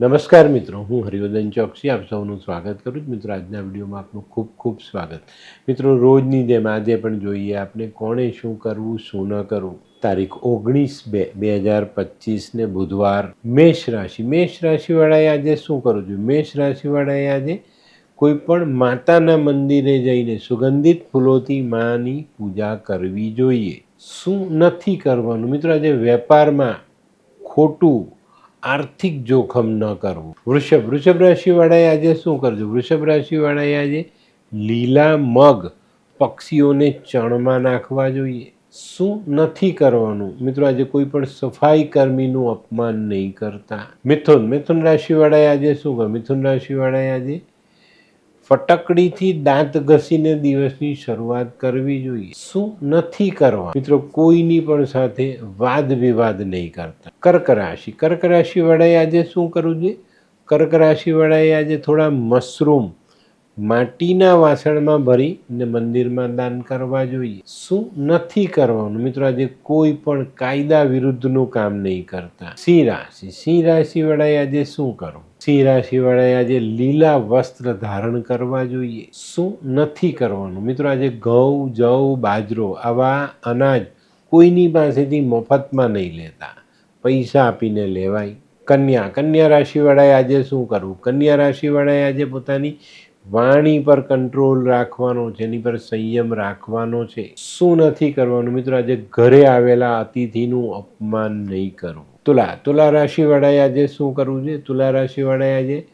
નમસ્કાર મિત્રો, હું હરિવર્ધન ચોકસી, આપ સૌનું સ્વાગત કરું છું. મિત્રો, આજના વિડીયોમાં આપનું ખૂબ ખૂબ સ્વાગત. મિત્રો, રોજની જેમ આજે પણ જોઈએ આપણે કોણે શું કરવું, શું ન કરવું. તારીખ ઓગણીસ બે બે હજાર પચીસને બુધવાર મેષ રાશિ. મેષ રાશિવાળાએ આજે શું કરવું જોઈએ? મેષ રાશિવાળાએ આજે કોઈ પણ માતાના મંદિરે જઈને સુગંધિત ફૂલોથી માની પૂજા કરવી જોઈએ. શું નથી કરવાનું? મિત્રો, આજે વેપારમાં ખોટું આર્થિક જોખમ ન કરવું. વૃષભ વૃષભ રાશિવાળાએ આજે શું કરજો? વૃષભ રાશિવાળાએ આજે લીલા મગ પક્ષીઓને ચણમાં નાખવા જોઈએ. શું નથી કરવાનું? મિત્રો, આજે કોઈ પણ સફાઈ કર્મીનું અપમાન નહીં કરતા. મિથુન મિથુન રાશિવાળાએ આજે શું કર મિથુન રાશિવાળાએ આજે ફટકડીથી દાંત ઘસીને દિવસની શરૂઆત કરવી જોઈએ. શું નથી કરવા મિત્રો, કોઈની પણ સાથે વાદ વિવાદ નહીં કરતા. કર્ક રાશિ. કર્ક રાશિ વડાએ આજે શું કરવું જોઈએ? કર્ક રાશિ વડાએ આજે થોડા મશરૂમ માટીના વાસણમાં ભરી ને મંદિરમાં દાન કરવા જોઈએ. શું નથી કરવાનું? મિત્રો, આજે કોઈ પણ કાયદા વિરુદ્ધનું કામ નહીં કરતા. સિંહ રાશિ. સિંહ રાશિ વાળાએ આજે શું કરવું? સિંહ રાશિ વાળાએ આજે લીલા વસ્ત્ર ધારણ કરવા જોઈએ. શું નથી કરવાનું? મિત્રો, આજે ઘઉં, જવ, બાજરો આવા અનાજ કોઈની પાસેથી મફતમાં નહીં લેતા. પૈસા આપીને લેવાય. કન્યા કન્યા રાશિવાળાએ આજે શું કરવું? કન્યા રાશિવાળાએ આજે પોતાની વાણી પર કંટ્રોલ રાખવાનો છે, એની પર સંયમ રાખવાનો છે. શું નથી કરવાનું? મિત્રો, આજે ઘરે આવેલા અતિથિનું અપમાન નહીં કરવું. તુલા તુલા રાશિવાળાએ આજે શું કરવું છે? તુલા રાશિવાળાએ આજે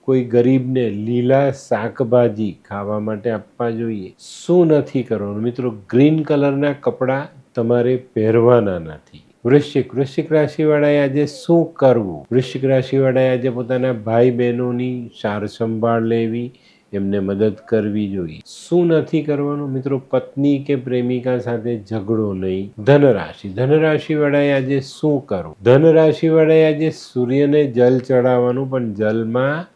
કોઈ ગરીબને લીલા શાકભાજી ખાવા માટે આપવા જોઈએ. શું નથી કરવાનું? મિત્રો, ગ્રીન કલરના કપડાં તમારે પહેરવાના નથી. વૃશ્ચિક વૃશ્ચિક રાશિવાળાએ આજે શું કરવું? વૃશ્ચિક રાશિવાળાએ આજે પોતાના ભાઈ બહેનોની સાર સંભાળ લેવી એમને મદદ કરવી જોઈએ. શું નથી કરવાનું? મિત્રો, પત્ની કે પ્રેમિકા સાથે ઝઘડો નહીં. ધનરાશિ. ધનરાશિ વાળાએ આજે શું કરવું? ધનરાશિ વાળાએ આજે સૂર્યને જલ ચડાવવાનું, પણ જલમાં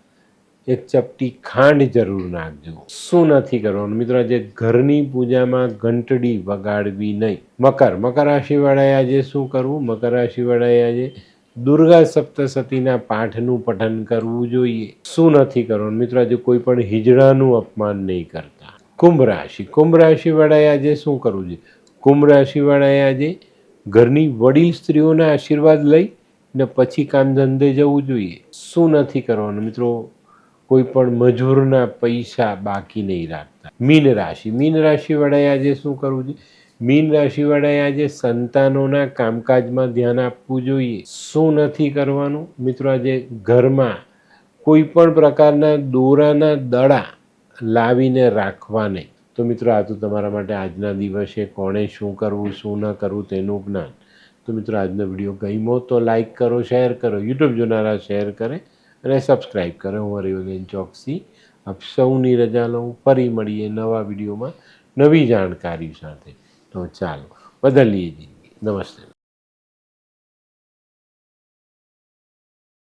એક ચપટી ખાંડ જરૂર નાખજો. શું નથી કરવાનું? મિત્રો, આજે ઘરની પૂજામાં ઘંટડી વગાડવી નહીં. મકર. મકર રાશિવાળાએ આજે શું કરવું? મકર રાશિવાળાએ આજે દુર્ગા સપ્તસતીના પાઠનું પઠન કરવું જોઈએ. શું નથી કરવાનું? મિત્રો, આજે કોઈ પણ હિજડાનું અપમાન નહીં કરતા. કુંભ રાશિ. કુંભ રાશિવાળાએ આજે શું કરવું જોઈએ? કુંભ રાશિવાળાએ આજે ઘરની વડીલ સ્ત્રીઓના આશીર્વાદ લઈ ને પછી કામ ધંધે જવું જોઈએ. શું નથી કરવાનું? મિત્રો, કોઈ પણ મજૂરના પૈસા બાકી નહીં રાખતા. મીન રાશિ. મીન રાશિવાળાએ આજે શું કરવું જોઈએ? મીન રાશિવાળાએ આજે સંતાનોના કામકાજમાં ધ્યાન આપવું જોઈએ. શું નથી કરવાનું? મિત્રો, આજે ઘરમાં કોઈ પણ પ્રકારના દોરાના દડા લાવીને રાખવા નહીં તો મિત્રો, આ તો તમારા માટે આજના દિવસે કોણે શું કરવું, શું ન કરવું તેનું જ્ઞાન. તો મિત્રો, આજનો વીડિયો ગમ્યો તો લાઇક કરો, શેર કરો, યુટ્યુબ જોનારા શેર કરે અને સબસ્ક્રાઈબ કરે. હું હરિવર્ધન ચોકસી આપ સૌની રજા લઉં. ફરી મળીએ નવા વિડીયોમાં નવી જાણકારી સાથે. તો ચાલો બદલીએ જિંદગી. નમસ્તે.